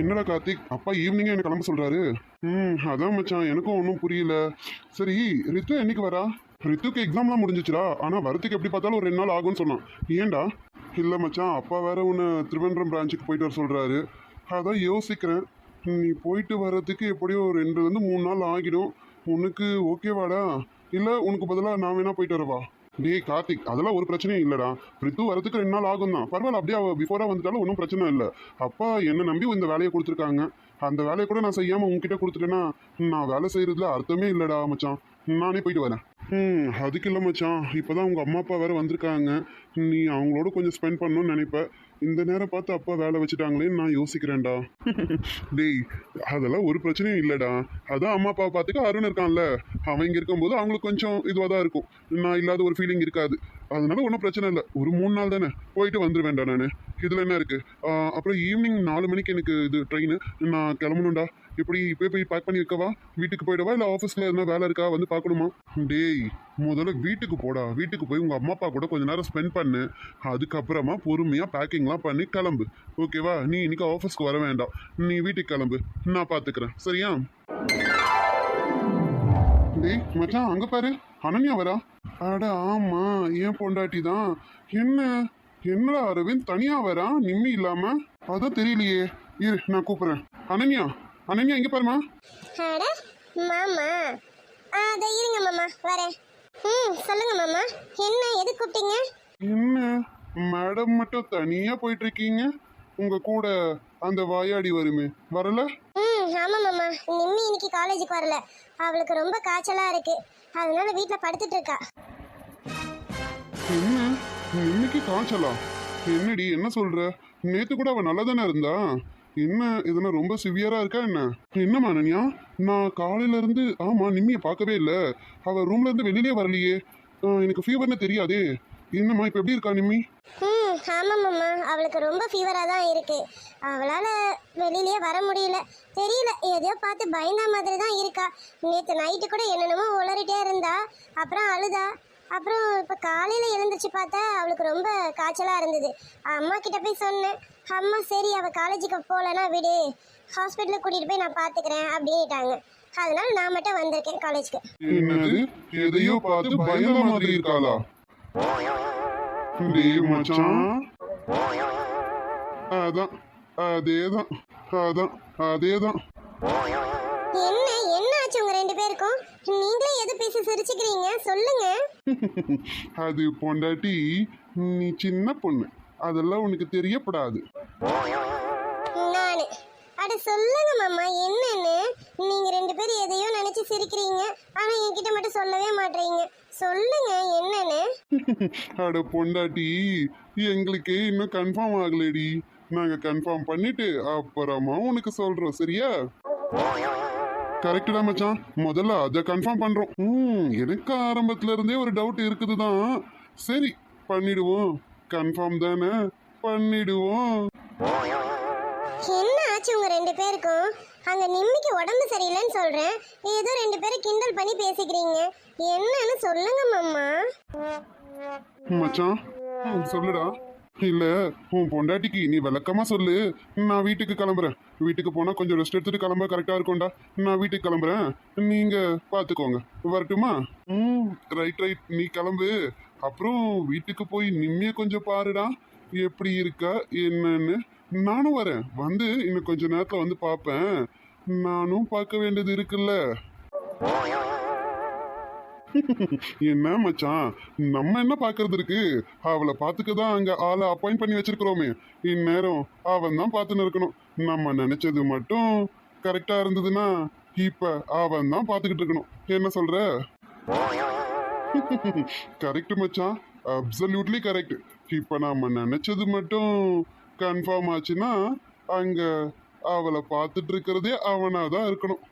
என்னடா கார்த்திக்? அப்பா ஈவினிங்கே என்ன கிளம்ப சொல்றாரு. ம் அதான் மச்சான். எனக்கும் ஒன்றும் புரியல. சரி ரித்து என்னைக்கு வரா? ரித்துக்கு எக்ஸாம்லாம் முடிஞ்சிச்சுடா. ஆனால் வரதுக்கு எப்படி பார்த்தாலும் ஒரு ரெண்டு நாள் ஆகும்னு சொன்னான். ஏன்டா? இல்லை மச்சான். அப்பா வேற ஒன்று திருவனந்தபுரம் பிரான்ச்சுக்கு போயிட்டு வர சொல்கிறாரு அதான் யோசிக்கிறேன். நீ போயிட்டு வர்றதுக்கு எப்படியும் ஒரு ரெண்டுலேருந்து மூணு நாள் ஆகிடும். உனக்கு ஓகேவாடா இல்லை உனக்கு பதிலாக நான் வேணால் போயிட்டு வரவா? டேய் கார்த்திக் அதெல்லாம் ஒரு பிரச்சனையும் இல்லைடா. பிரித்து வரதுக்கு ரெண்டு நாள் ஆகும் தான் பரவாயில்ல அப்படியே அவள் பிஃபோராக வந்துட்டாலும் ஒன்றும் பிரச்சனை இல்லை. அப்பா என்னை நம்பி இந்த வேலையை கொடுத்துருக்காங்க. அந்த வேலையை கூட நான் செய்யாமல் உங்ககிட்ட கொடுத்துட்டேன்னா நான் வேலை செய்கிறதுல அர்த்தமே இல்லைடா மச்சான். நானே போயிட்டு வரேன். ம் அதுக்கு இல்லை மச்சான். இப்போ தான் உங்கள் அம்மா அப்பா வேறு வந்திருக்காங்க. நீ அவங்களோட கொஞ்சம் ஸ்பெண்ட் பண்ணணும்னு நினைப்பேன் இந்த நேரம் பார்த்து அப்பா வேலை வச்சுட்டாங்களேன்னு நான் யோசிக்கிறேன்டா. டேய் அதெல்லாம் ஒரு பிரச்சனையும் இல்லைடா. அதான் அம்மா அப்பா பார்த்துக்க அருண் இருக்கான்ல. அவன் இங்கே இருக்கும்போது அவங்களுக்கு கொஞ்சம் இதுவாக தான் இருக்கும். நான் இல்லாத ஒரு ஃபீலிங் இருக்காது. அதனால ஒன்றும் பிரச்சனை இல்லை. ஒரு மூணு நாள் தானே. போயிட்டு வந்துடுவேன்டா நான். இதில் என்ன இருக்குது அப்புறம் ஈவினிங் நாலு மணிக்கு எனக்கு இது ட்ரெயின் நான் கிளம்பணும்டா. எப்படி இப்போ போய் பேக் பண்ணி வைக்கவா வீட்டுக்கு போயிடவா? இல்லை ஆஃபீஸில் எதுனா வேலை இருக்கா? வந்து பார்க்கணுமா? டேய் முதல்ல வீட்டுக்கு போடா. வீட்டுக்கு போய் உங்கள் அம்மா அப்பா கூட கொஞ்சம் நேரம் ஸ்பெண்ட் பண்ணு. அதுக்கப்புறமா பொறுமையாக பேக்கிங்லாம் பண்ணி கிளம்பு. ஓகேவா நீ இன்னைக்கு ஆஃபீஸ்க்கு வர வேண்டாம். நீ வீட்டுக்கு கிளம்பு. நான் பார்த்துக்கிறேன் சரியா? டேய் மச்சான் அங்கே பாரு. அனன்யா வரா. அட ஆமா ஏன் பொண்டாட்டி தான். என்ன? என்னடா அரவிந்த் தனியா வரா? நிம்மி இல்லாம? அதான் தெரியலையே. இரு நான் கூப்பிடுறேன். அனன்யா அனன்யா இங்க பாருமா அட மாமா. அதை இருங்க மாமா. வரேன். ம் சொல்லுங்க மாமா. என்ன எது கூப்பிட்டீங்க? என்ன? மேடம் மட்டும் தனியா போயிட்டு இருக்கீங்க? உங்க கூட அந்த வாயாடி வருமே. வரல? ம் ஆமாம் மாமா. நிம்மி இன்னைக்கு காலேஜுக்கு வரல. அவளுக்கு ரொம்ப காய்ச்சலாக இருக்கு. அதனால வீட்டில் படுத்துட்டு இருக்கா. என்ன? இன்னைக்கு காய்ச்சலா? என்னடி என்ன சொல்ற? நேத்து கூட அவ நல்லா தானே இருந்தா? என்ன இதெல்லாம் ரொம்ப சிவியரா இருக்கா என்ன? என்னம்மா அனன்யா? நான் காலையில இருந்து ஆமா நிம்மியை பார்க்கவே இல்லை. அவ ரூம்ல இருந்து வெளியிலே வரலையே. ஆ, எனக்கு ஃபீவர்னு தெரியாதே. என்னம்மா இப்ப எப்படி இருக்கா நிம்மி? ம் ஆமாம் மாமா. அவளுக்கு ரொம்ப ஃபீவராக தான் இருக்கு. அவளால் வெளியிலேயே வர முடியல. தெரியல. எதையோ பார்த்து பயந்த மாதிரி தான் இருக்கா. நேற்று நைட்டு கூட என்னென்னமோ உளறிட்டே இருந்தா. அப்புறம் அழுதா. அப்புறம் இப்போ காலையில் எழுந்துச்சு பார்த்தா அவளுக்கு ரொம்ப காய்ச்சலாக இருந்தது. அம்மா கிட்ட போய் சொன்னேன். அம்மா சரி அவள் காலேஜுக்கு போகலன்னா விடு. ஹாஸ்பிட்டலுக்கு கூட்டிகிட்டு போய் நான் பார்த்துக்கிறேன் அப்படின்ட்டாங்க. அதனால நான் மட்டும் வந்திருக்கேன் காலேஜ்க்கு என்னது? எதையோ பார்த்து பயந்த மாதிரி இருக்காளா? டேய் மச்சான். அதான் அதேதான் அதான் அதேதான். என்ன என்ன ஆச்சு உங்க ரெண்டு பேருக்கும்? நீங்களே எது பேசி சிரிச்சுக்கிறீங்க? சொல்லுங்க. அது பொண்டாட்டி நீ சின்ன பொண்ணு. அதெல்லாம் உனக்கு தெரியப்படாது. நானு. அட சொல்லுங்க மாமா என்னன்னு? நீங்க ரெண்டு பேரும் எதையோ நினைச்சு சிரிக்கிறீங்க. ஆனா என்கிட்ட மட்டும் சொல்லவே மாட்டீங்க சொல்லுங்க என்னன்னு? அட பொண்டாட்டி எங்களுக்கு இன்னும் கன்ஃபார்ம் ஆகலடி. நாங்க கன்ஃபார்ம் பண்ணிட்டு அப்புறமா உனக்கு சொல்றோம் சரியா? கரெக்டு மச்சான். முதல்ல அதை கன்ஃபார்ம் பண்றோம். ம் எனக்கு ஆரம்பத்துல இருந்தே ஒரு டவுட் இருக்குது தான் சரி பண்ணிடுவோம். கன்ஃபார்ம் தானே? பண்ணிடுவோம். என்ன ஆச்சு உங்க ரெண்டு பேருக்கும்? அங்க நிம்மிக்கு உடம்பு சரியில்லைன்னு சொல்கிறேன் ஏதோ ரெண்டு பேரும் கிண்டல் பண்ணி பேசிக்கிறீங்க. என்னன்னு சொல்லுங்க மாமா. மச்சான் சொல்லுடா. இல்ல உன் பொண்டாட்டிக்கு நீ விளக்கமா சொல்லு. நான் வீட்டுக்கு கிளம்புறேன். வீட்டுக்கு போனா கொஞ்சம் ரெஸ்ட் எடுத்துட்டு கிளம்ப கரெக்டா இருக்கும்டா. நான் வீட்டுக்கு கிளம்புறேன். நீங்க பாத்துக்கோங்க. வரட்டுமா? ம் ரைட் ரைட் நீ கிளம்பு. அப்புறம் வீட்டுக்கு போய் நிம்மிய கொஞ்சம் பாருடா. எப்படி இருக்கா என்னன்னு நானும் வரேன். வந்து இன்னும் கொஞ்ச நேரத்துல வந்து பார்ப்பேன். நானும் பார்க்க வேண்டியது இருக்குல்ல? என்ன மச்சான்? நம்ம என்ன பாக்குறது இருக்கு? அவளை பாத்துக்க தான் அங்க ஆளை அப்பாயிண்ட் பண்ணி வச்சிருக்கிறோமே. இந்நேரம் அவன் தான் பார்த்துன்னு இருக்கணும். நம்ம நினைச்சது மட்டும் கரெக்டா இருந்ததுன்னா இப்ப அவன் தான் பாத்துக்கிட்டு இருக்கணும். என்ன சொல்ற? கரெக்ட் மச்சான். அப்சல்யூட்லி கரெக்ட் இப்போ நாம் நினச்சது மட்டும் கன்ஃபார்ம் ஆச்சுன்னா அங்கே அவளை பார்த்துட்டு இருக்கிறதே அவனாக தான் இருக்கணும்.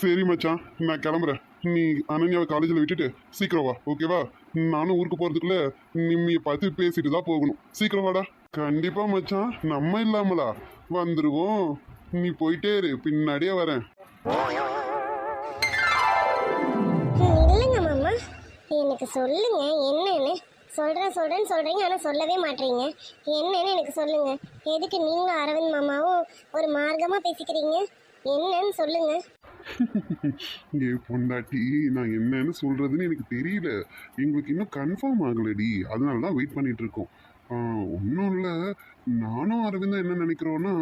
சரி மச்சான் நான் கிளம்புறேன். நீ அனன்யாவை காலேஜில் விட்டுட்டு சீக்கிரம் வா ஓகேவா நானும் ஊருக்கு போகிறதுக்குள்ள நிம்மியை பார்த்து பேசிட்டு தான் போகணும். சீக்கிரம் வாடா. கண்டிப்பாக மச்சான். நம்ம இல்லாமலா? வந்துடுவோம் நீ போயிட்டே இரு. பின்னாடியே வரேன். எனக்கு சொல்லுங்க என்னன்னு. சொல்கிறேன் சொல்கிறேன்னு சொல்கிறீங்க ஆனால் சொல்லவே மாட்டீங்க. என்னன்னு எனக்கு சொல்லுங்கள் எதுக்கு நீங்களும் அரவிந்த் மாமாவும் ஒரு மார்க்கமாக பேசிக்கிறீங்க? என்னன்னு சொல்லுங்கள் ஏ பொண்டாட்டி நான் என்னன்னு சொல்கிறதுன்னு எனக்கு தெரியல. எங்களுக்கு இன்னும் கன்ஃபார்ம் ஆகலடி. அதனால தான் வெயிட் பண்ணிகிட்ருக்கோம் இருக்கோம். ஒன்றும் இல்லை. நானும் அரவிந்தும் என்ன நினைக்கிறோன்னா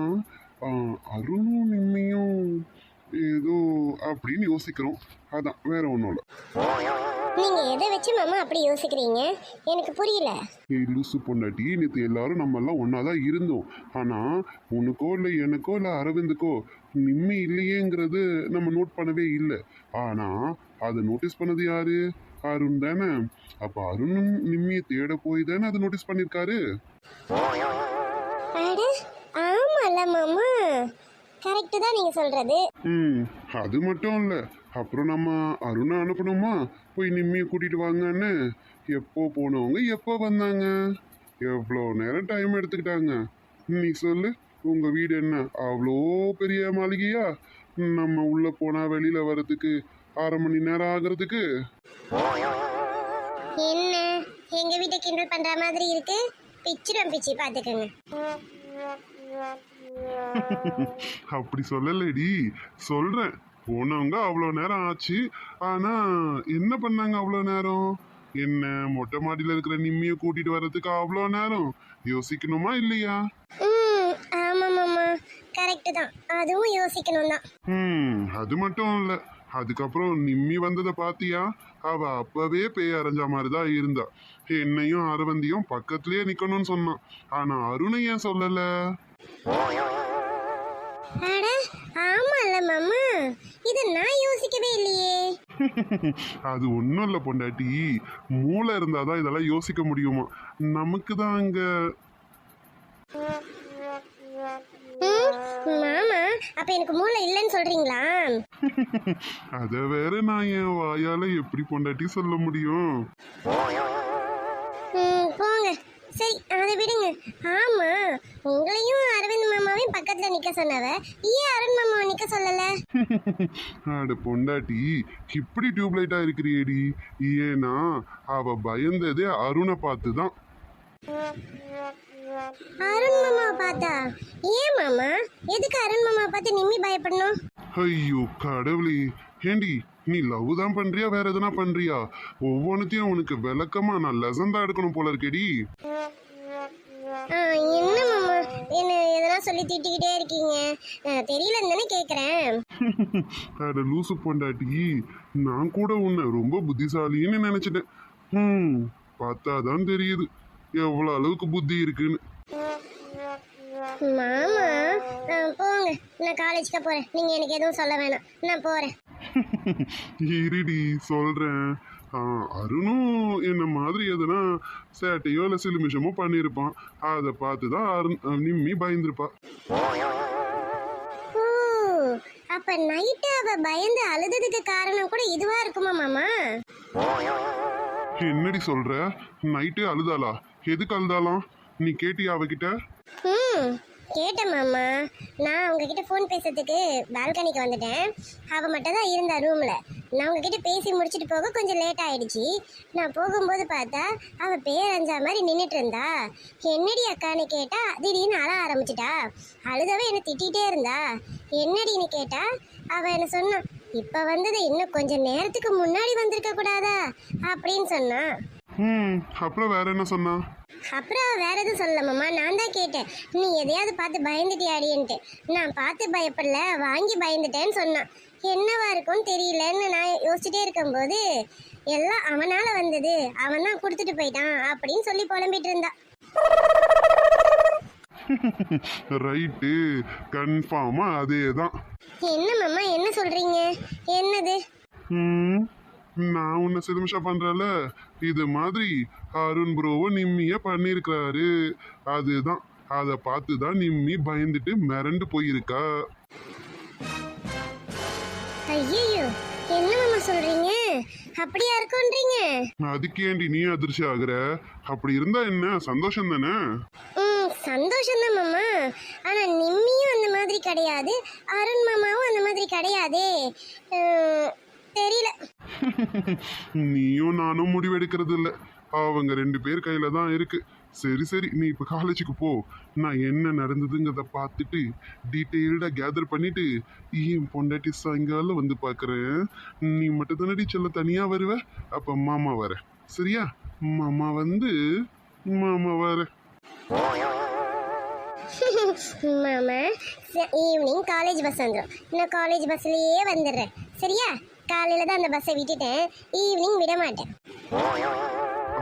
அருணும் நிம்மியும் ஏதோ அப்படின்னு யோசிக்கிறோம். அதான் வேற ஒன்றும் இல்லை. நீங்கள் எதை வச்சு மாமா அப்படி யோசிக்கிறீங்க? எனக்கு புரியல. ஏய் லூசு பொண்டாட்டி நேற்று எல்லாரும் நம்ம எல்லாம் ஒன்றா தான் இருந்தோம். ஆனால் உனக்கோ இல்லை எனக்கோ இல்லை அரவிந்துக்கோ நிம்மி இல்லையேங்கிறது நம்ம நோட் பண்ணவே இல்லை. ஆனால் அதை நோட்டீஸ் பண்ணது யாரு? அருண் தானே. அப்போ அருணும் நிம்மியை தேட போய் தானே அதை நோட்டீஸ் பண்ணியிருக்காரு அட ஆமாம்ல மாமா. கரெக்டு தான் நீங்கள் சொல்கிறது ம் அது மட்டும் இல்லை. அப்புறம் நம்ம அருணை அனுப்பணுமா? போய் நிம்மியை கூட்டிட்டு வாங்கன்னு. எப்போ போனவங்க எப்போ வந்தாங்க? எவ்வளோ நேரம் டைம் எடுத்துக்கிட்டாங்க? நீ சொல்லு உங்கள் வீடு என்ன? அவ்வளோ பெரிய மாளிகையா? நம்ம உள்ளே போனால் வெளியில் வர்றதுக்கு அரை மணி நேரம் ஆகிறதுக்கு. என்ன? எங்கள் வீட்டை கிண்டல் பண்ணுற மாதிரி இருக்கு? பிச்சிடும் பிச்சு பார்த்துக்கோங்க அப்படி சொல்லலடி. சொல்கிறேன் போனவங்க அவ்வளோ நேரம் ஆச்சு. ஆனால் என்ன பண்ணாங்க அவ்வளோ நேரம்? என்ன மொட்டை மாடியில் இருக்கிற நிம்மியை கூட்டிட்டு வர்றதுக்கு அவ்வளோ நேரம்? யோசிக்கணுமா இல்லையா? கரெக்டு தான். அதுவும் யோசிக்கணும் தான் ம் அது மட்டும் இல்லை. அதுக்கப்புறம் நிம்மி வந்ததை பாத்தியா? அவ அப்பவே பேய் அரைஞ்ச மாதிரி தான் இருந்தா. என்னையும் அரவந்தியும் பக்கத்துலயே நிக்கணும்னு சொன்னான். ஆனா அருணை ஏன் சொல்லல? அட ஆமாம்ல மாமா. இதை நான் யோசிக்கவே இல்லையே. அது ஒன்றும் இல்லை பொண்டாட்டி. மூளை இருந்தாதான் இதெல்லாம் யோசிக்க முடியுமா? நமக்கு தான் அங்க மாமா அப்போ எனக்கு மூளை இல்லைன்னு சொல்கிறீங்களா அதை வேற நான் என் வாயால எப்படி பொண்டாட்டி சொல்ல முடியும்? போங்க. சரி அதை விடுங்க. ஆமா உங்களையும் அரவிந்த் மாமாவையும் பக்கத்துல நிக்க சொன்னவ? ஏன் அருண் மாமாவை நிக்க சொல்லல? அட பொண்டாட்டி இப்படி டியூப்லைட்டா இருக்கிறியேடி? ஏன்னா அவ பயந்ததே அருணை பார்த்து தான் அருண் மாமாவை பார்த்தா? ஏன் மாமா? எதுக்கு அருண் மாமாவை பார்த்து நிம்மி பயப்படணும்? ஐயோ கடவுளே. ஏண்டி நீ லவ் தான் பண்றியா வேற எதனா பண்றியா? ஒவ்வொன்றுத்தையும் உனக்கு விளக்கமா நான் லெசன் தான் எடுக்கணும் போல இருக்கேடி. என்ன என்ன எதனா சொல்லி திட்டிக்கிட்டே இருக்கீங்க. தெரியலன்னு தானே கேக்குறேன். அட லூசு பொண்டாட்டி நான் கூட உன்னை ரொம்ப புத்திசாலின்னு நினைச்சிட்டேன். ம் பார்த்தாதான் தெரியுது. எவ்வளோ அளவுக்கு புத்தி இருக்குன்னு. மாமா ஆ, போங்க. நான் காலேஜ்க்கு போறேன். நீங்க எனக்கு எதுவும் சொல்ல வேணாம். நான் போறேன். இருடி சொல்றேன். ஆ, அருணும் என்ன மாதிரி எதுனா சேட்டையோ இல்லை சிலுமிஷமோ பண்ணியிருப்பான் அதை பார்த்து தான் அருண் நிம்மி பயந்துருப்பா. அப்ப நைட்டு அவ பயந்து அழுததுக்கு காரணம் கூட இதுவா இருக்குமா மாமா? என்னடி சொல்ற? நைட்டு அழுதாளா? எதுக்கு அழுதாலாம் நீ கேட்டியா அவகிட்ட? ம் கேட்டேன் மாமா. நான் உங்ககிட்ட ஃபோன் பேசுறதுக்கு பால்கனிக்கு வந்துட்டேன். அவள் மட்டும் தான் இருந்தா ரூமில் நான் உங்ககிட்ட பேசி முடிச்சுட்டு போக கொஞ்சம் லேட் ஆயிடுச்சு. நான் போகும்போது பார்த்தா அவ பேரஞ்சா மாதிரி நின்றுட்டு இருந்தா. என்னடி அக்கான்னு கேட்டா திடீர்னு அழ ஆரம்பிச்சிட்டா. அழுதவே என்னை திட்டிகிட்டே இருந்தா. என்னடின்னு கேட்டா அவள் என்ன சொன்னான் இப்போ வந்தது இன்னும் கொஞ்சம் நேரத்துக்கு முன்னாடி வந்திருக்க கூடாதா அப்படின்னு சொன்னான் ம் அப்புறம் வேற என்ன சொன்னா? அப்புறம் வேற எதுவும் சொல்லல மாமா. நான் தான் கேட்டேன். நீ எதையாவது பார்த்து பயந்துட்டியாடின்ட்டு. நான் பார்த்து பயப்படல வாங்கி பயந்துட்டேன்னு சொன்னான். என்னவா இருக்கும்னு தெரியலன்னு நான் யோசிச்சுட்டே இருக்கும்போது எல்லாம் அவனால வந்தது. அவன் தான் கொடுத்துட்டு போயிட்டான் அப்படின்னு சொல்லி புலம்பிட்டு இருந்தா ரைட்டு. கன்ஃபார்மா அதே தான் என்ன மாமா என்ன சொல்றீங்க? என்னது? ம், நான் உன்னை சிலுமிஷா பண்றல இது மாதிரி அருண் ப்ரோவும் நிம்மிய பண்ணியிருக்கிறாரு அதுதான். அதை பார்த்து தான் நிம்மி பயந்துட்டு மிரண்டு போயிருக்கா. ஐயோ என்ன மாமா சொல்றீங்க? அப்படியா இருக்கும்ன்றீங்க அதுக்கேண்டி நீ அதிர்ச்சி ஆகுற? அப்படி இருந்தா என்ன? சந்தோஷம் தானே? சந்தோஷம் தான் மாமா. ஆனா நிம்மியும் அந்த மாதிரி கிடையாது. அருண் மாமாவும் அந்த மாதிரி கிடையாதே. தெரியல. நீயும் நானும் முடிவெடுக்கிறது இல்ல. அவங்க ரெண்டு பேர் கையில தான் இருக்கு. சரி சரி நீ இப்போ காலேஜுக்கு போ. நான் என்ன நடந்ததுங்கிறத பார்த்துட்டு டீட்டெயில்டாக கேதர் பண்ணிட்டு என் பொண்டாட்டி சாயங்காலம் வந்து பார்க்குறேன். நீ மட்டும் தானடி சொல்ல தனியாக வருவ? அப்போ மாமா வர. சரியா? மாமா வந்து மாமா வர. மாமா ஈவினிங் காலேஜ் பஸ் வந்துடும் நான் காலேஜ் பஸ்லயே வந்துடுறேன். சரியா? காலையில தான் அந்த பஸ்ஸை விட்டுட்டேன். ஈவினிங் விட மாட்டேன்.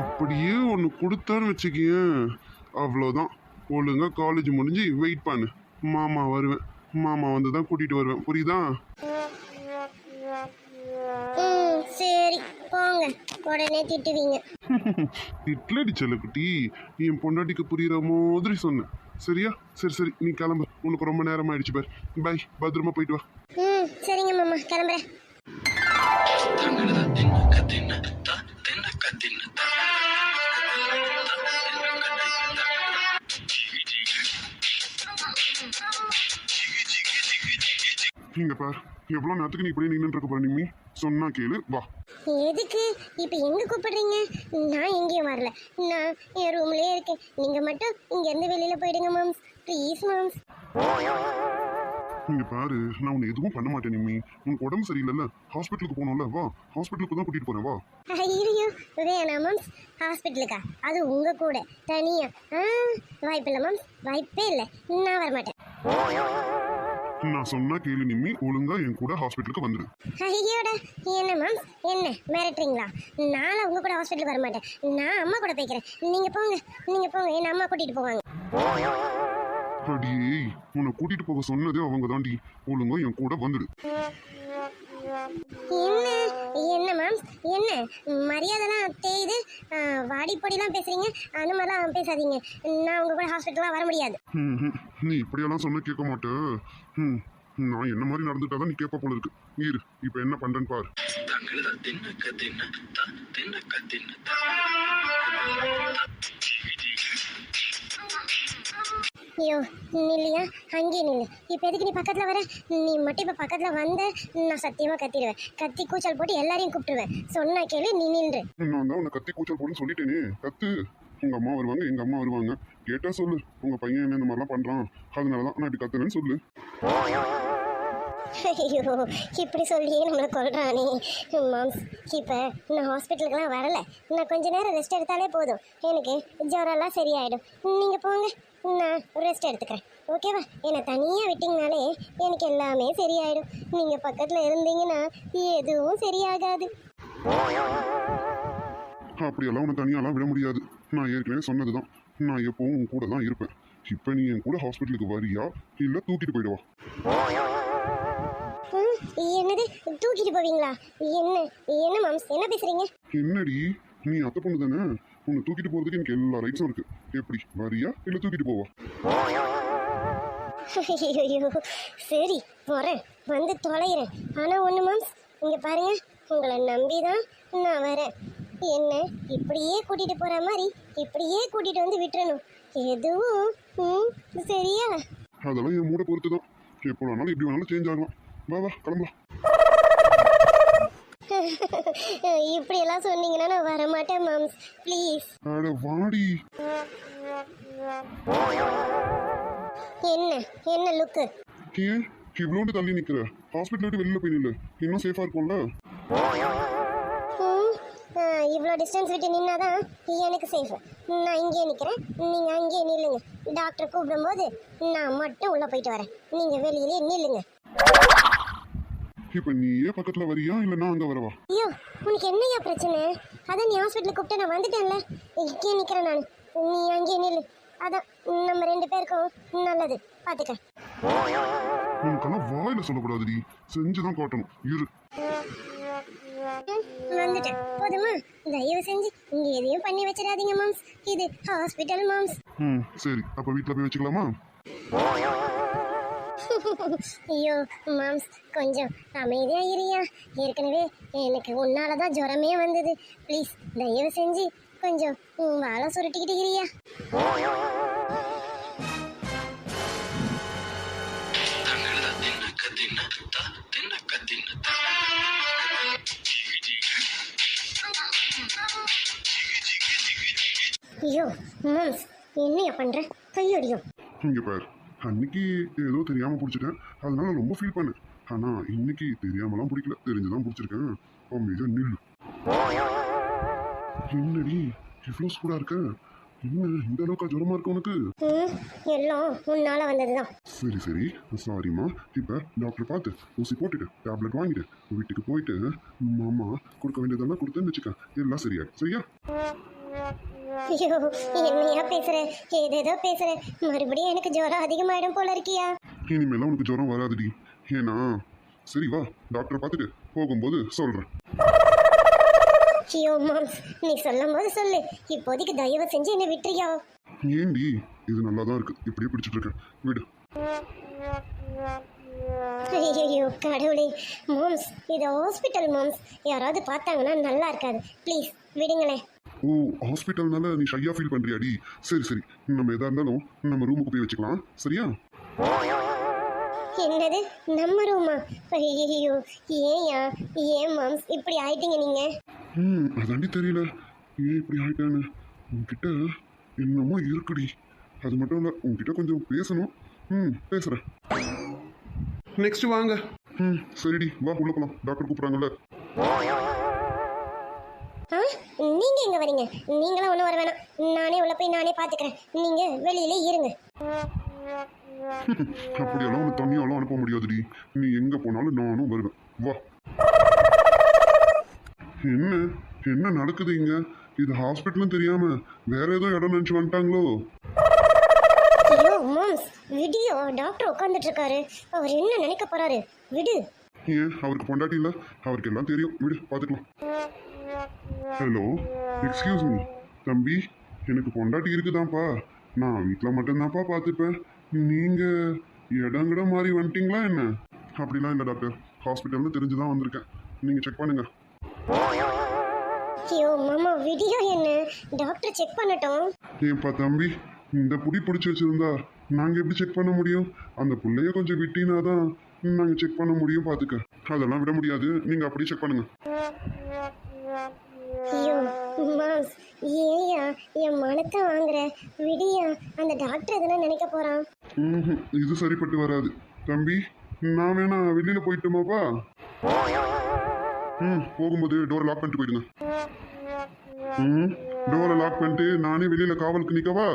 அப்படியே ஒன்று கொடுத்தான்னு வச்சுக்கேன் அவ்வளோதான் ஒழுங்கா காலேஜ் முடிஞ்சு வெயிட் பண்ணு. மாமா வருவேன். மாமா வந்து தான் கூட்டிகிட்டு வருவேன். புரியுதா? சரி. போங்க. உடனே திட்டுவீங்க. இட்லடி செல்லக்குட்டி. என் பொண்டாட்டிக்கு புரியுற மாதிரி சொன்னேன். சரியா? சரி சரி. நீ கிளம்பு. உனக்கு ரொம்ப நேரம் ஆயிடுச்சு பார். பை பத்திரமா போயிட்டு வா. ம் சரிங்க மாமா. கிளம்புறேன். தங்கடதா இங்க பார் எவ்வளவு நேரத்துக்கு நீ இப்படி நின்று இருக்க போற சொன்னா கேளு வா. எதுக்கு? இப்ப எங்க கூப்பிடுறீங்க? நான் எங்கேயும் வரல. நான் என் ரூம்லயே இருக்கேன். நீங்க மட்டும் இங்க இருந்து வெளியில போயிடுங்க மாம்ஸ் ப்ளீஸ் மாம்ஸ் இங்க பாரு நான் உன்னை எதுவும் பண்ண மாட்டேன் நிம்மி. உனக்கு உடம்பு சரியில்லைல்ல? ஹாஸ்பிட்டலுக்கு போகணும்ல வா. ஹாஸ்பிட்டலுக்கு தான் கூட்டிட்டு போறேன் வா. ஐயோ வேணாம் மாம்ஸ் ஹாஸ்பிட்டலுக்கா அது உங்க கூட தனியா. ஆ வாய்ப்பில்லை மாம்ஸ் வாய்ப்பே இல்லை. நான் வரமாட்டேன். நான் சொன்னா கேளு நிம்மி. ஒழுங்கா என் கூட ஹாஸ்பிட்டலுக்கு வந்துடு ஐயோடா என்ன மேம் என்ன மிரட்டுறீங்களா? நான் உங்க கூட ஹாஸ்பிட்டல் வர மாட்டேன் நான் அம்மா கூட போய்க்கிறேன். நீங்க போங்க நீங்க போங்க. என் அம்மா கூட்டிட்டு போவாங்க. அடியே உன்னை கூட்டிட்டு போக சொன்னதே அவங்க தாண்டி ஒழுங்கா என் கூட வந்துடு. என்ன? என்ன மேம் என்ன? மரியாதைலாம் தேயுது வாடி பொடிலாம் பேசுறீங்க? அந்த மாதிரிலாம் பேசாதீங்க. நான் உங்க கூட ஹாஸ்பிட்டலாம் வர முடியாது. ம், ம். நீ இப்படியெல்லாம் சொன்ன கேட்க மாட்ட. ம், நான் என்ன மாதிரி நடந்துட்டாதான் நீ கேட்ப போல இருக்கு. இரு இப்போ என்ன பண்றேன்னு பாரு. தங்கடதா தின்னக்க தின்ன தா தின்னக்க தின்ன தா ஐயோ நில்லையா? அங்கேயே நில்லு. இப்போ எதுக்கு நீ பக்கத்தில் வர? நீ மட்டும் இப்போ பக்கத்தில் வந்த நான் சத்தியமாக கத்திடுவேன். கத்தி கூச்சல் போட்டு எல்லாரையும் கூப்பிட்டுருவேன். சொன்னா கேளு நீ நின்று. நான் தான் உன்னை கத்தி கூச்சல் போடுன்னு சொல்லிட்டேனே. கத்து. உங்கள் அம்மா வருவாங்க எங்கள் அம்மா வருவாங்க. கேட்டால் சொல்லு. உங்கள் பையன் என்ன இந்த மாதிரிலாம் பண்ணுறான் அதனால தான் நான் இப்படி கத்துறேன்னு சொல்லு. ஐயோ இப்படி சொல்லியே நம்மளை கொள்றானே மாம்ஸ் இப்போ நான் ஹாஸ்பிட்டலுக்குலாம் வரல. நான் கொஞ்ச நேரம் ரெஸ்ட் எடுத்தாலே போதும். எனக்கு ஜுரம்லாம் சரியாயிடும். நீங்கள் போங்க. நான் ரெஸ்ட் எடுத்துக்கிறேன். ஓகேவா என்னை தனியாக விட்டிங்கனாலே எனக்கு எல்லாமே சரியாயிடும். நீங்கள் பக்கத்தில் இருந்தீங்கன்னா எதுவும் சரியாகாது. அப்படியெல்லாம் உன்னை தனியாலாம் விட முடியாது. நான் ஏற்கனவே சொன்னதுதான். நான் எப்பவும் உன் கூட தான் இருப்பேன். இப்போ நீ என் கூட ஹாஸ்பிட்டலுக்கு வரியா? இல்லை தூக்கிட்டு போயிடுவா என்னது? தூக்கிட்டு போவீங்களா? என்ன என்ன மாம்ஸ் என்ன பேசுறீங்க? என்னடி? நீ அத்தை பொண்ணு தானே? உன்னை தூக்கிட்டு போறதுக்கு எனக்கு எல்லா ரைட்ஸும் இருக்கு. எப்படி? வரியா? இல்லை தூக்கிட்டு போவா? ஐயோ சரி போகிறேன் வந்து தொலைகிறேன். ஆனால் ஒன்று மாம்ஸ் இங்கே பாருங்க. உங்களை நம்பி தான் நான் வரேன். என்ன இப்படியே கூட்டிகிட்டு போகிற மாதிரி இப்படியே கூட்டிகிட்டு வந்து விட்டுறணும். எதுவும் சரியா? அதெல்லாம் என் மூட பொறுத்து தான் எப்போ வேணாலும் எப்படி வேணாலும் சேஞ்ச் ஆகலாம். வா வா கிளம்பலாம். இப்படியெல்லாம் சொன்னீங்கன்னா நான் வரமாட்டேன் மாம்ஸ். ப்ளீஸ் அட வாடி. என்ன? என்ன லுக்கு ஏன் இவ்வளோண்டு தள்ளி நிக்கிற. ஹாஸ்பிட்டல் விட்டு வெளியில போய் நில்லு. இன்னும் சேஃபா இருக்கும்ல? இவ்வளோ டிஸ்டன்ஸ் விட்டு நின்னாதான் எனக்கு சேஃப் நான் இங்கேயே நிற்கிறேன் நீங்கள் அங்கேயே நில்லுங்க. டாக்டர் கூப்பிடும்போது நான் மட்டும் உள்ளே போயிட்டு வரேன். நீங்கள் வெளியிலே நில்லுங்க. இப்போ நீயே பக்கத்துல வரியா? இல்லை நான் அங்க வரவா? ஐயோ உனக்கு என்னையா பிரச்சனை? அதான் நீ ஹாஸ்பிட்டலுக்கு கூப்பிட்டு நான் வந்துட்டேன்ல. இங்கேயே நிற்கிறேன் நான். நீ அங்கேயே நில்லு. அதான் நம்ம ரெண்டு பேருக்கும் நல்லது. பார்த்துக்க உனக்கெல்லாம் வாயில சொல்லக்கூடாதுடி. செஞ்சுதான் காட்டணும். இரு. வந்துட்டேன். போதுமா? தயவு செஞ்சு இங்கே எதையும் பண்ணி வச்சிடாதீங்க மாம்ஸ். இது ஹாஸ்பிட்டல் மாம்ஸ். ம் சரி. அப்போ வீட்டில் போய் வச்சுக்கலாமா? ஐயோ மாம்ஸ். கொஞ்சம் அமைதியா இருயா ஏற்கனவே எனக்கு உன்னால தான் ஜுரமே வந்தது. ப்ளீஸ் தயவு செஞ்சு கொஞ்சம் வாழை சுருட்டிக்கிட்டு இருயா மாம்ஸ் என்னையா பண்ற? கையொடியும் இங்க பாரு அன்னைக்கு ஏதோ தெரியாம பிடிச்சிட்டேன். அதனால ரொம்ப ஃபீல் பண்ணேன் ஆனா இன்னைக்கு தெரியாமலாம் பிடிக்கல. தெரிஞ்சுதான் பிடிச்சிருக்கேன். அமைதியா நில்லு. என்னடி இவ்வளோ சூடா இருக்க? என்ன இந்த அளவுக்கு ஜுரமா இருக்கு உனக்கு? எல்லாம் உன்னால வந்ததுதான். சரி சரி. சாரிம்மா இப்போ டாக்டர் பார்த்து ஊசி போட்டுட்டு டேப்லெட் வாங்கிட்டு வீட்டுக்கு போயிட்டு மாமா கொடுக்க வேண்டியதெல்லாம் கொடுத்தேன்னு வச்சுக்க. எல்லாம் சரியா சரியா? ஐயோ என்னையா பேசுற? ஏதேதோ பேசுற. மறுபடியும் எனக்கு ஜுரம் அதிகமாயிடும் போல இருக்கியா? இனிமேலாம் உனக்கு ஜுரம் வராதுடி. ஏன்னா சரி வா டாக்டரை பார்த்துட்டு போகும்போது சொல்கிறேன் ஐயோ மாம்ஸ் நீ சொல்லும் போது சொல்லு. இப்போதைக்கு தயவு செஞ்சு என்னை விட்டுறியா? ஏண்டி இது நல்லா தான் இருக்கு. இப்படியே பிடிச்சிட்டு இருக்கேன். விடு. ஐயோ கடவுளே. மாம்ஸ் இது ஹாஸ்பிட்டல் மாம்ஸ் யாராவது பார்த்தாங்கன்னா நல்லா இருக்காது. ப்ளீஸ் விடுங்களேன். ஓ ஹாஸ்பிட்டல்னால நீ ஷையா ஃபீல் பண்றியாடி? சரி சரி. நம்ம எதா இருந்தாலும் நம்ம ரூமுக்கு போய் வச்சுக்கலாம். சரியா? என்னது? நம்ம ரூமா ஐயோ ஏன்யா? ஏன் மாம்ஸ்? இப்படி ஆயிட்டீங்க நீங்க? ம் அதாண்டி தெரியல. ஏன் இப்படி ஆயிட்டான்னு? உன்கிட்ட என்னமோ இருக்குடி. அது மட்டும் இல்லை உன்கிட்ட கொஞ்சம் பேசணும். ம் பேசுகிறேன் நெக்ஸ்ட் வாங்க. ம் சரிடி. வா உள்ள போலாம். டாக்டர் கூப்பிட்றாங்கல்ல. எங்க வரீங்க. நீங்களும் ஒன்றும் வர வேணாம். நானே உள்ள போய் நானே பார்த்துக்கிறேன் நீங்க வெளியில இருங்க. அப்படியெல்லாம் உன்னை தனியாலாம் அனுப்ப முடியாதுடி. நீ எங்கே போனாலும் நானும் வருவேன். வா. என்ன? என்ன நடக்குது இங்க? இது ஹாஸ்பிட்டலும் தெரியாம வேற ஏதோ இடம் நினைச்சு வந்துட்டாங்களோ? விடியோ டாக்டர் உட்காந்துட்டு இருக்காரு. அவர் என்ன நினைக்க போறாரு? விடு. ஏன்? அவருக்கு பொண்டாட்டி இல்ல. அவருக்கு எல்லாம் தெரியும். விடு பார்த்துக்கலாம் ஹலோ எக்ஸ்கியூஸ் மீ தம்பி எனக்கு பொண்டாட்டி இருக்குதான்ப்பா. நான் வீட்டில் மட்டும்தான்ப்பா பார்த்துப்பேன். நீங்க இடங்கிட மாதிரி வந்துட்டீங்களா என்ன? அப்படிலாம் இல்லை டாக்டர் ஹாஸ்பிட்டல்னு தெரிஞ்சு தான் வந்திருக்கேன். நீங்க செக் பண்ணுங்க. ஐயோ மாமா விடியோ என்ன? டாக்டர் செக் பண்ணட்டும். ஏன்பா தம்பி இந்த புடி பிடிச்சி வச்சிருந்தா நாங்கள் எப்படி செக் பண்ண முடியும்? அந்த புள்ளைய கொஞ்சம் விட்டினா தான் நாங்கள் செக் பண்ண முடியும் பார்த்துக்க. அதெல்லாம் விட முடியாது. நீங்கள் அப்படியே செக் பண்ணுங்க. ஐயோ மாம்ஸ் ஏயா என் மனத்தை வாங்குற விடியா அந்த டாக்டர் எதனா நினைக்க போறான்? ம்ஹும், இது சரிப்பட்டு வராது. தம்பி நான் வேணா வெளியில போயிட்டுமாப்பா ம் போகும்போது டோரை லாக் பண்ணிட்டு போயிடுங்க. ம் டோரை லாக் பண்ணிட்டு நானே வெளியில காவலுக்கு நிக்கவா?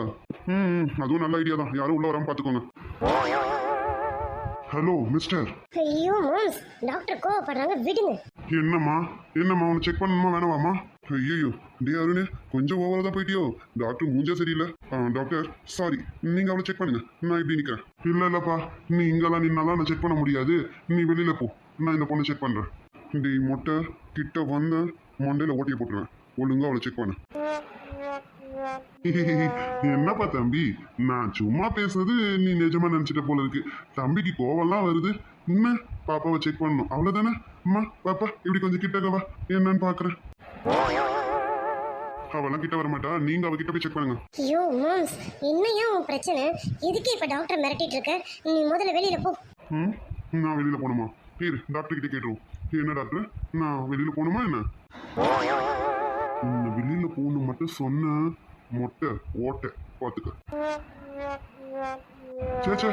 ம் ம், அதுவும் நல்ல ஐடியா தான். யாரும் உள்ள வராம பார்த்துக்கோங்க ஹலோ மிஸ்டர் ஐயோ மாம்ஸ். டாக்டர் கோவப்படுறாங்க விடுங்க. என்னம்மா? என்னம்மா உன்னை செக் பண்ணணுமா வேணாவாம்மா ஐயோ டே அருணே கொஞ்சம் ஓவரா தான் போயிட்டியோ? டாக்டர் மூஞ்சா சரியில்லை? டாக்டர் சாரி நீங்க அவளை செக் பண்ணுங்க. நான் இப்படி நிக்கிறேன். இல்ல இல்லப்பா. நீ இங்கெல்லாம் நின்னாலாம் நான் செக் பண்ண முடியாது. நீ வெளியில போ. நான் இந்த பொண்ணை செக் பண்றேன். டேய் மொட்டை கிட்ட வந்த மண்டையில ஓட்டிய போட்டுருவேன். ஒழுங்கா அவளை செக் பண்ணு. என்னப்பா தம்பி? நான் சும்மா பேசுறது நீ நிஜமா நினைச்சிட்ட போல இருக்கு. தம்பிக்கு கோவம்லாம் வருது. என்ன? பாப்பாவை செக் பண்ணணும். அவ்வளவுதானே? அம்மா பாப்பா இப்படி கொஞ்சம் கிட்டக்க வா. என்னன்னு பாக்குறேன். அவெல்லாம் கிட்ட வர மாட்டா நீங்க அவ கிட்ட போய் செக் பண்ணுங்க. ஐயோ மாம்ஸ் என்னையா உன் பிரச்சனை? எதுக்கு இப்ப டாக்டர் மிரட்டிட்டு இருக்க? நீ முதல்ல வெளியில போ. ம்? நான் வெளியில போகணுமா? இரு டாக்டர் கிட்ட கேட்டுருவோம். என்ன டாக்டர் நான் வெளியில போகணுமா என்ன? வெளியில போகணும் மட்டும் சொன்ன மொட்டை ஓட்டை பாத்துக்க சேச்சா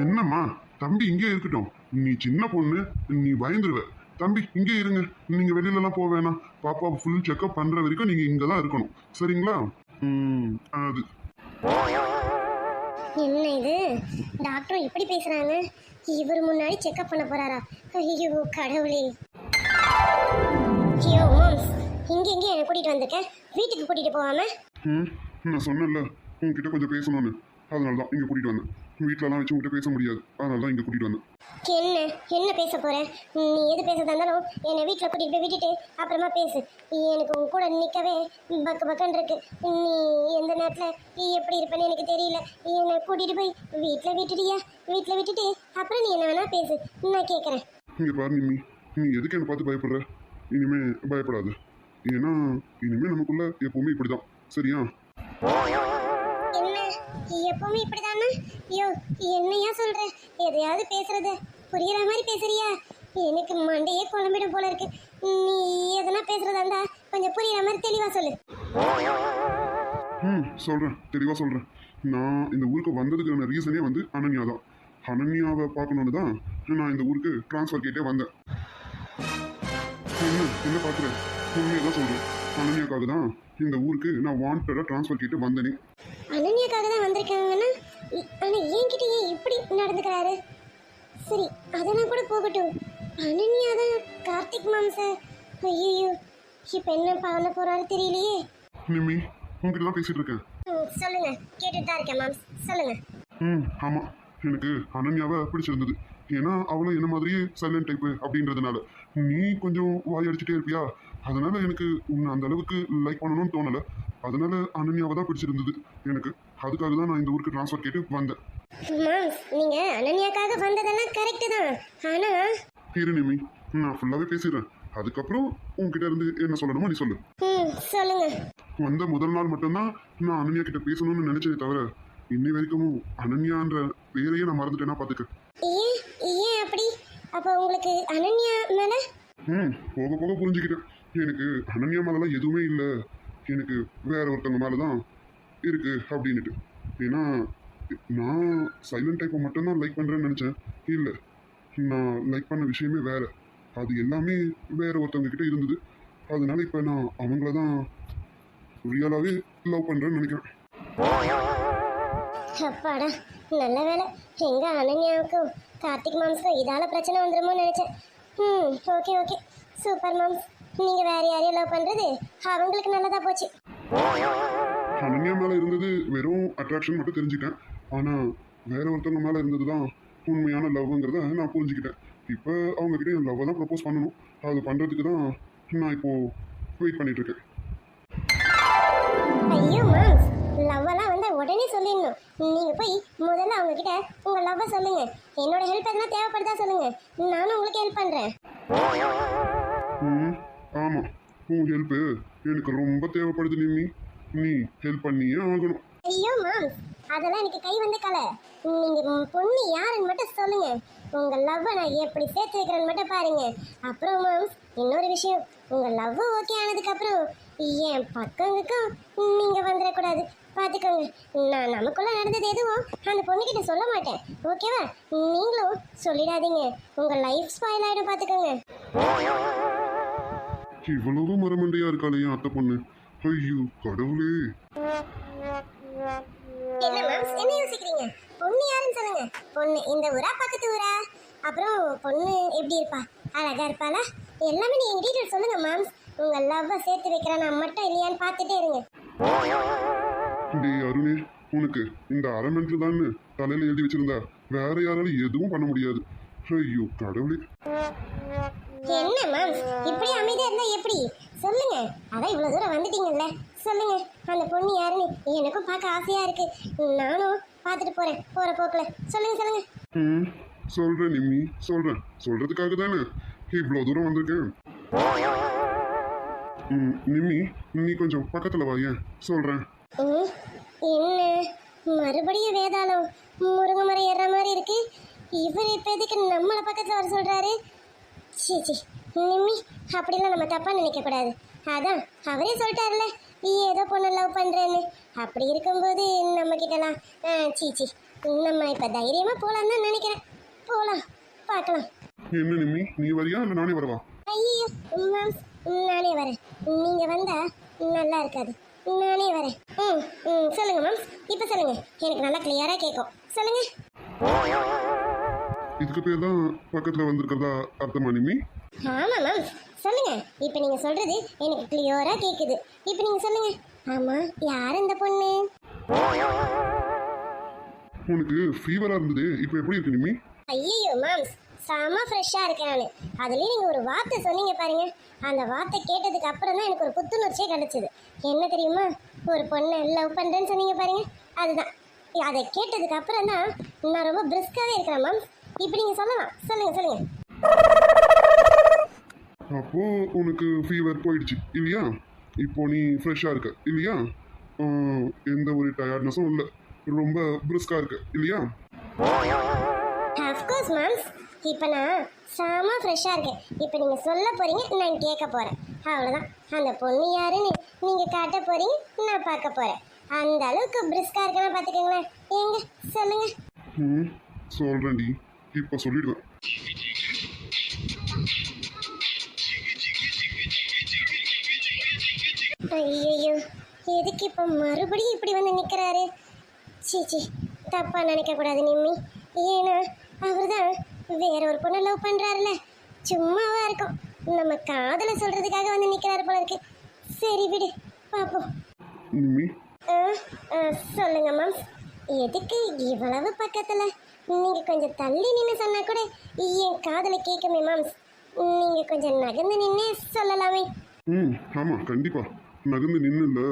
என்னம்மா? தம்பி இங்கே இருக்கட்டும். நீ சின்ன பொண்ணு நீ பயந்துருவ. தம்பி இங்கே இருங்க. நீங்க வெளியில எல்லாம் போக வேணாம். பாப்பா ஃபுல் செக்அப் பண்ற வரைக்கும் நீங்க இங்க தான் இருக்கணும். சரிங்களா? ம் அது. என்ன இது? டாக்டர் இப்படி பேசுறாங்க? இவர் முன்னாடி செக்அப் பண்ண போறாரா? ஐயோ கடவுளே. ஐயோ மாம்ஸ் இங்க இங்க என்ன கூட்டிட்டு வந்திருக்க? வீட்டுக்கு கூட்டிட்டு போகாம? ம். நான் சொன்னேன்ல உங்ககிட்ட கொஞ்சம் பேசணும்னு. அதனால தான் இங்கே கூட்டிகிட்டு வந்தேன். வீட்டிலலாம் வச்சு உங்ககிட்ட பேச முடியாது. அதனால தான் இங்கே கூட்டிகிட்டு வந்தேன். என்ன? என்ன பேச போற? நீ எது பேசுறதா இருந்தாலும் என்னை வீட்டில் கூட்டிட்டு போய் விட்டுட்டு அப்புறமா பேசு. எனக்கு உன் கூட நிற்கவே பக்கு பக்கன் இருக்கு. நீ எந்த நேரத்தில் நீ எப்படி இருப்பேன்னு எனக்கு தெரியல. என்னை கூட்டிட்டு போய் வீட்டில் விட்டுட்டியா? வீட்டில் விட்டுட்டு அப்புறம் நீ என்ன வேணா பேசு. நான் கேட்குறேன் இங்கே பாரு நிம்மி. நீ எதுக்கு என்னை பார்த்து பயப்படுற? இனிமே பயப்படாது. ஏன்னா இனிமே நமக்குள்ள எப்பவுமே இப்படி தான் சரியா? என்ன? எப்பவுமே இப்படிதானா? ஐயோ என்னையா சொல்ற? எதையாவது பேசுறது. புரியுற மாதிரி பேசுறியா? எனக்கு மண்டையே குழம்பிடும் போல இருக்கு. நீ எதனா பேசுறதா இருந்தா கொஞ்சம் புரியுற மாதிரி தெளிவா சொல்லு. ம் சொல்கிறேன் தெளிவாக சொல்கிறேன் நான் இந்த ஊருக்கு வந்ததுக்கான ரீசனே வந்து அனன்யா தான். அனன்யாவை பார்க்கணுன்னு தான் நான் இந்த ஊருக்கு ட்ரான்ஸ்ஃபர் கேட்டே வந்தேன். என்ன என்ன பார்க்குறேன் உண்மையை தான் சொல்கிறேன் அனன்யாக்காக தான் இந்த ஊருக்கு நான் வாண்டடாக ட்ரான்ஸ்ஃபர் கேட்டு வந்தேனே. அனன்யாக்காக தான் வந்திருக்காங்கன்னா இ- ஆனா என்கிட்ட ஏன் இப்படி நடந்துக்கிறாரு? சரி அதெல்லாம் கூட போகட்டும். அனன்யா தான் கார்த்திக் மாம் சார். ஐயோ இப்போ என்ன பண்ண போறாரு தெரியலையே. நிம்மி உங்ககிட்ட தான் பேசிகிட்டு இருக்கேன். சொல்லுங்க. கேட்டுட்டு தான் இருக்கேன் மாம். சொல்லுங்க. ம் ஆமாம் எனக்கு அனன்யாவை பிடிச்சிருந்தது. ஏன்னா அவளும் என்ன மாதிரியே சைலண்ட் டைப்பு அப்படின்றதுனால. நீ கொஞ்சம் வாய் அடிச்சுட்டே இருப்பியா? அதனால எனக்கு உன்னை அந்த அளவுக்கு லைக் பண்ணணும்னு தோணலை. அதனால அனன்யாவை தான் பிடிச்சிருந்தது எனக்கு. அதுக்காக தான் நான் இந்த ஊருக்கு ட்ரான்ஸ்ஃபர் கேட்டு வந்தேன். மாம் நீங்க அனன்யாக்காக வந்ததெல்லாம் கரெக்டு தான். ஆனா இரு நிம்மி நான் ஃபுல்லாகவே பேசிடுறேன். அதுக்கப்புறம் உன்கிட்ட இருந்து என்ன சொல்லணுமோ நீ சொல்லு. சொல்லுங்க. வந்த முதல் நாள் மட்டும்தான் நான் அனன்யா கிட்ட பேசணும்னு நினைச்சதே தவிர இன்னி வரைக்கும் அனன்யான்ற பேரையே நான் மறந்துட்டேன்னா பார்த்துக்க ஏன் ஏன் அப்படி? அப்போ உங்களுக்கு அனன்யா மேல? ம் போக போக புரிஞ்சுக்கிட்டேன். எனக்கு அனன்யா மேலெலாம் எதுவுமே இல்லை. எனக்கு வேற ஒருத்தவங்க மேலே தான் இருக்குது அப்படின்னுட்டு. ஏன்னா நான் சைலண்ட் டைப்பை மட்டும்தான் லைக் பண்ணுறேன்னு நினச்சேன். இல்லை நான் லைக் பண்ண விஷயமே வேறு. அது எல்லாமே வேற ஒருத்தவங்க கிட்ட இருந்தது. அதனால இப்போ நான் அவங்கள தான் ரியலாகவே லவ் பண்ணுறேன்னு நினைக்கிறேன். அப்பாடா நல்ல வேலை எங்க அனன்யாவுக்கும் கார்த்திக் மாம்ஸ்க்கும் இதால பிரச்சனை வந்துருமோ நினைச்சேன். ம் ஓகே ஓகே சூப்பர் மாம்ஸ். நீங்க வேற யாரையும் லவ் பண்றது? அவங்களுக்கு நல்லதா போச்சு. அனன்யா மேலே இருந்தது வெறும் அட்ராக்ஷன் மட்டும் தெரிஞ்சுட்டேன். ஆனால் வேற ஒருத்தவங்க மேலே இருந்தது தான் உண்மையான லவ்ங்கிறத நான் புரிஞ்சுக்கிட்டேன். இப்போ அவங்க கிட்ட என் லவ்வை தான் ப்ரப்போஸ் பண்ணணும். அது பண்ணுறதுக்கு தான் நான் இப்போது வெயிட் பண்ணிட்டு இருக்கேன் ஐயோ மாம்ஸ். லவ் எல்லாம் வந்து உடனே சொல்லிடணும். நீங்க போய் முதல்ல அவங்க கிட்ட உங்க லவ்வை சொல்லுங்க. என்னோட ஹெல்ப் எதனா தேவைப்படுதா சொல்லுங்க. நானும் உங்களுக்கு ஹெல்ப் ஆமாம் உன் ஹெல்ப்பு எனக்கு ரொம்ப தேவைப்படுது நிம்மி. நீ ஹெல்ப் பண்ணியே ஆகணும். ஐயோ மாம்ஸ் அதெல்லாம் எனக்கு கை வந்த கலை. நீங்க பொண்ணு யாருன்னு மட்டும் சொல்லுங்க. உங்க லவ்வை நான் எப்படி சேர்த்து வைக்கிறேன்னு மட்டும் பாருங்க. அப்புறம் மாம்ஸ் இன்னொரு விஷயம். உங்க லவ் ஓகே ஆனதுக்கு அப்புறம் என் பக்கங்களுக்கும் நீங்க வந்துடக்கூடாது. பார்த்துக்கோங்க நான் நமக்குள்ள நடந்தது எதுவும் அந்த பொண்ணுக்கிட்ட சொல்ல மாட்டேன். ஓகேவா நீங்களும் சொல்லிடாதீங்க. உங்கள் லைஃப் ஸ்பாயில் ஆகிடும் பார்த்துக்கோங்க இவ்வளவு மரமண்டையா இருக்காளே என் அத்தை பொண்ணு. ஐயோ கடவுளே. என்ன மேம் என்ன யோசிக்கிறீங்க? பொண்ணு யாருன்னு சொல்லுங்க. பொண்ணு இந்த ஊரா பக்கத்து ஊரா? அப்புறம் பொண்ணு எப்படி இருப்பா? அழகா இருப்பாளா? எல்லாமே நீங்க டீட்டெயில் சொல்லுங்க மேம் உங்க லவ்வை சேர்த்து வைக்கிறேன் நான் மட்டும் இல்லையான்னு பார்த்துட்டே இருங்க. டேய் அருணே உனக்கு இந்த அரமெண்ட்ல தான் தலையில எழுதி வச்சிருந்தா வேற யாராலும் எதுவும் பண்ண முடியாது. ஐயோ கடவுளே. என்ன மேம் இப்படி அமைதியா இருந்தா எப்படி? சொல்லுங்க. அதான் இவ்வளவு தூரம் வந்துட்டீங்கல்ல. சொல்லுங்க. அந்த பொண்ணு யாருன்னு எனக்கும் பார்க்க ஆசையா இருக்கு. நானும் பார்த்துட்டு போறேன். போற போக்குல. சொல்லுங்க சொல்லுங்க. ம் சொல்றேன் நிம்மி. சொல்றேன். சொல்றதுக்காக தானே இவ்வளோ தூரம் வந்திருக்கேன். ம் நிம்மி நீ கொஞ்சம் பக்கத்துல வா ஏன்? சொல்றேன். ம், என்ன? மறுபடியும் வேதாளம் முருங்கை மரம் ஏறுற மாதிரி இருக்கு. இவர் இப்ப எதுக்கு நம்மள பக்கத்துல வர சொல்றாரு? சீ சீ நிம்மி அப்படிலாம் நம்ம தப்பா நினைக்க கூடாது. அதான் அவரே சொல்லிட்டாருல நீ ஏதோ பொண்ணு லவ் பண்றேன்னு. அப்படி இருக்கும்போது நம்ம கிட்டலாம் ஆ, சீ சீ நம்ம இப்ப தைரியமா போலாம் தான் நினைக்கிறேன். போலாம் பார்க்கலாம். என்ன நிம்மி நீ வரியா இல்லை நானே வரவா? ஐயோ மேம் நானே வரேன். நீங்க வந்தா நல்லா இருக்காது. நானே வரேன். ம் ம் சொல்லுங்க மேம். இப்போ சொல்லுங்க. எனக்கு நல்லா கிளியரா கேட்கும் சொல்லுங்க. இதுக்கு பேர் தான் பக்கத்துல வந்திருக்கிறதா அர்த்தமா நிம்மி? ஆமா மேம் சொல்லுங்க. இப்போ நீங்க சொல்றது எனக்கு கிளியரா கேக்குது. இப்போ நீங்க சொல்லுங்க. ஆமா யார் இந்த பொண்ணு? உனக்கு ஃபீவரா இருந்தது. இப்போ எப்படி இருக்கு நிம்மி? ஐயோ மேம் செம ஃப்ரெஷ்ஷாக இருக்கேன் நான். அதுலேயும் நீங்கள் ஒரு வார்த்தை சொன்னீங்க பாருங்க. அந்த வார்த்தை கேட்டதுக்கு அப்புறம் தான் எனக்கு ஒரு புத்துணர்ச்சியே கிடச்சிது. என்ன தெரியுமா? ஒரு பொண்ணை லவ் பண்ணுறேன்னு சொன்னீங்க பாருங்க. அதுதான். அதை கேட்டதுக்கு அப்புறம் தான் நான் ரொம்ப பிரிஸ்காகவே இருக்கிறேன் மேம் இப்போ நீங்கள் சொல்லலாம். சொல்லுங்கள் சொல்லுங்கள் அப்போ உனக்கு ஃபீவர் போயிடுச்சு இல்லையா? இப்போ நீ ஃப்ரெஷ்ஷாக இருக்க இல்லையா? எந்த ஒரு டயர்ட்னஸும் இல்லை. ரொம்ப பிரிஸ்கா இருக்க இல்லையா? அஃப்கோர்ஸ் மேம் இப்போ நான் செம ஃப்ரெஷ்ஷாக இருக்கேன். இப்போ நீங்கள் சொல்ல போகிறீங்க நான் கேட்க போகிறேன் அவ்வளோதான் அந்த பொண்ணு யாருன்னு நீங்கள் காட்ட போகிறீங்க நான் பார்க்க போகிறேன் அந்த அளவுக்கு பிரிஸ்கா இருக்கணும் பாத்துக்கோங்களேன். எங்க சொல்லுங்க. ம் சொல்கிறேன்டி இப்போ சொல்லிடுவேன் ஐயோ எதுக்கு இப்போ மறுபடியும் இப்படி வந்து நிற்கிறாரு சீச்சி தப்பா நினைக்க கூடாது நிம்மி. ஏன்னா அவர் தான் வேற ஒரு பொண்ணை லவ் பண்றாருல சும்மாவா இருக்கும். நம்ம காதலை சொல்றதுக்காக வந்து நிற்கிறாரு போல இருக்கு. சரி விடு பார்ப்போம் நிம்மி. ஆ, சொல்லுங்க மேம் எதுக்கு இவ்வளவு பக்கத்துல நீங்க கொஞ்சம் தள்ளி நின்று சொன்னா கூட என் காதலை கேட்குமே மேம் நீங்க கொஞ்சம் நகர்ந்து நின்னே சொல்லலாமே. ம் ஆமாம் கண்டிப்பாக நகர்ந்து நின்று இல்லை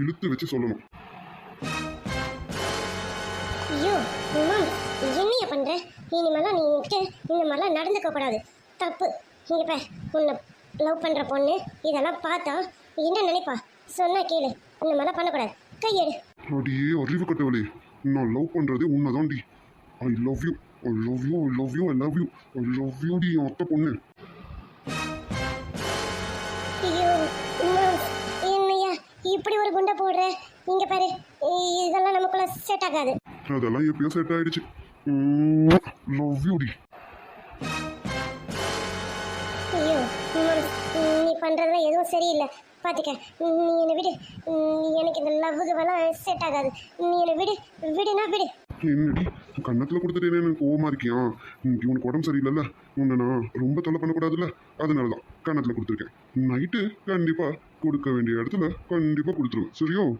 இழுத்து வச்சு சொல்லணும். ஐயோ மேம் என்னைய பண்ற? இனிமேலாம் நீ இந்த மாதிரிலாம் நடந்துக்க கூடாது. தப்பு. இங்க பார் உன்னை லவ் பண்ற பொண்ணு இதெல்லாம் பார்த்தா என்ன நினைப்பா? சொன்னா கேளு. இந்த மாதிரிலாம் பண்ணக்கூடாது. கையெடு. அடியே அறிவு கட்டவளே. நான் லவ் பண்ணுறதே உண்மைதான்டி I love you I love you I love you I love you I love you D அத்தை பொண்ணு இப்படி ஒரு குண்டை போடுற? இங்க பாரு இதெல்லாம் நமக்குள்ள செட் ஆகாது. அதெல்லாம் எப்பயோ செட் ஆயிடுச்சு. லவ் யூ டி ஐயோ நீ பண்றதுல எதுவும் சரியில்லை. பாத்துக்க நீ என்னை விடு. எனக்கு இந்த லவ்வுக்கு செட் ஆகாது. நீ என்னை விடு விடுனா விடு. என்னடி கன்னத்தில் கொடுத்துட்டேனே எனக்கு கோவமா இருக்கியா? இன்னைக்கு உனக்கு உடம்பு சரியில்லைல்ல? உன்னை நான் ரொம்ப தொல்லை பண்ணக்கூடாதுல்ல? அதனால தான் கன்னத்தில் கொடுத்துருக்கேன். நைட்டு கண்டிப்பாக கொடுக்க வேண்டிய இடத்துல கண்டிப்பாக கொடுத்துருவேன். சரியோ?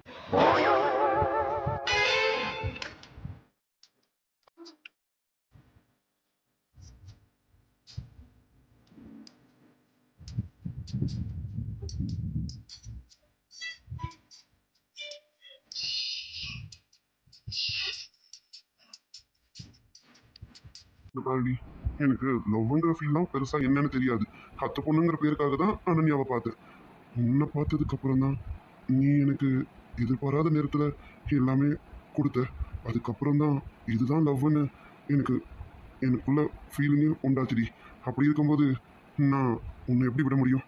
பாருடி. எனக்கு லவ்ங்கிற ஃபீல்லாம் பெருசாக என்னன்னு தெரியாது. அத்தை பொண்ணுங்கிற பேருக்காக தான் அனன்யாவை பார்த்தேன். உன்னை பார்த்ததுக்கு அப்புறம் தான் நீ எனக்கு எதிர்பாராத நேரத்தில் எல்லாமே கொடுத்த. அதுக்கப்புறம் தான் இதுதான் லவ்னு எனக்கு எனக்குள்ள ஃபீலிங்கே உண்டாச்சுடி. அப்படி இருக்கும்போது நான் உன்னை எப்படி விட முடியும்?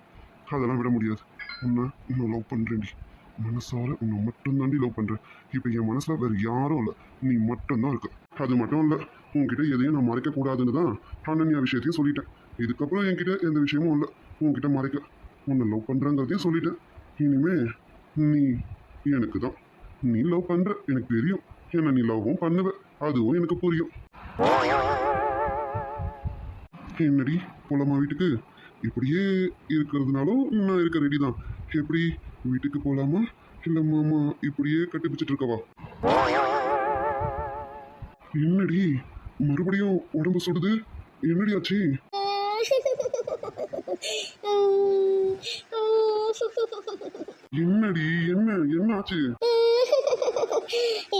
அதெல்லாம் விட முடியாது. உன்னை நான் லவ் பண்ணுறேன்டி மனசார உன்னை மட்டும்தாண்டி லவ் பண்ணுறேன் இப்போ என் மனசில் வேறு யாரும் இல்லை. நீ மட்டும்தான் இருக்க. அது மட்டும் இல்லை. உன்கிட்ட எதையும் நான் மறைக்கக்கூடாதுன்னு தான் அனன்யா விஷயத்தையும் சொல்லிட்டேன். இதுக்கப்புறம் என்கிட்ட எந்த விஷயமும் இல்லை. உன்கிட்ட மறைக்க. உன்னை லவ் பண்ணுறங்கிறதையும் சொல்லிட்டேன். இனிமே நீ எனக்கு தான். நீ லவ் பண்ணுற எனக்கு தெரியும். என்ன நீ லவ்வும் பண்ணுவ. அதுவும் எனக்கு புரியும். என்னடி? போலாமா வீட்டுக்கு? இப்படியே இருக்கிறதுனாலும் நான் இருக்க ரெடி தான். எப்படி? வீட்டுக்கு போகலாமா இல்லை மாமா இப்படியே கட்டிப்பிச்சிட்டு இருக்கவா? என்னடி? மறுபடியும் உடம்பு சுடுது? என்னடி ஆச்சு? என்னடி? என்ன? என்ன ஆச்சு?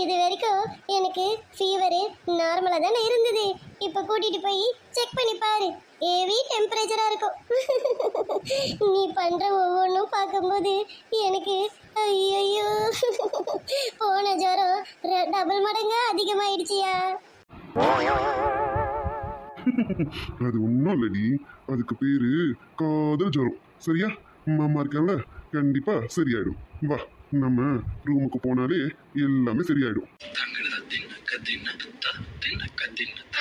இது வரைக்கும் எனக்கு ஃபீவரு நார்மலாக தானே இருந்தது. இப்போ கூட்டிட்டு போய் செக் பண்ணி பாரு. ஹெவி டெம்பரேச்சராக இருக்கும். நீ பண்ணுற ஒவ்வொன்றும் பார்க்கும்போது எனக்கு ஐயோ போன ஜுரம் டபுள் மடங்கா அதிகமாயிடுச்சியா. அது ஒன்றும் இல்லடி. அதுக்கு பேரு காதல் ஜுரம். சரியா? மாமா இருக்கால கண்டிப்பா சரியாயிடும். வா நம்ம ரூமுக்கு போனாலே எல்லாமே சரியாயிடும். தின்னக்க தின்னக்க தின்னக்க தின்னக்க தின்னக்க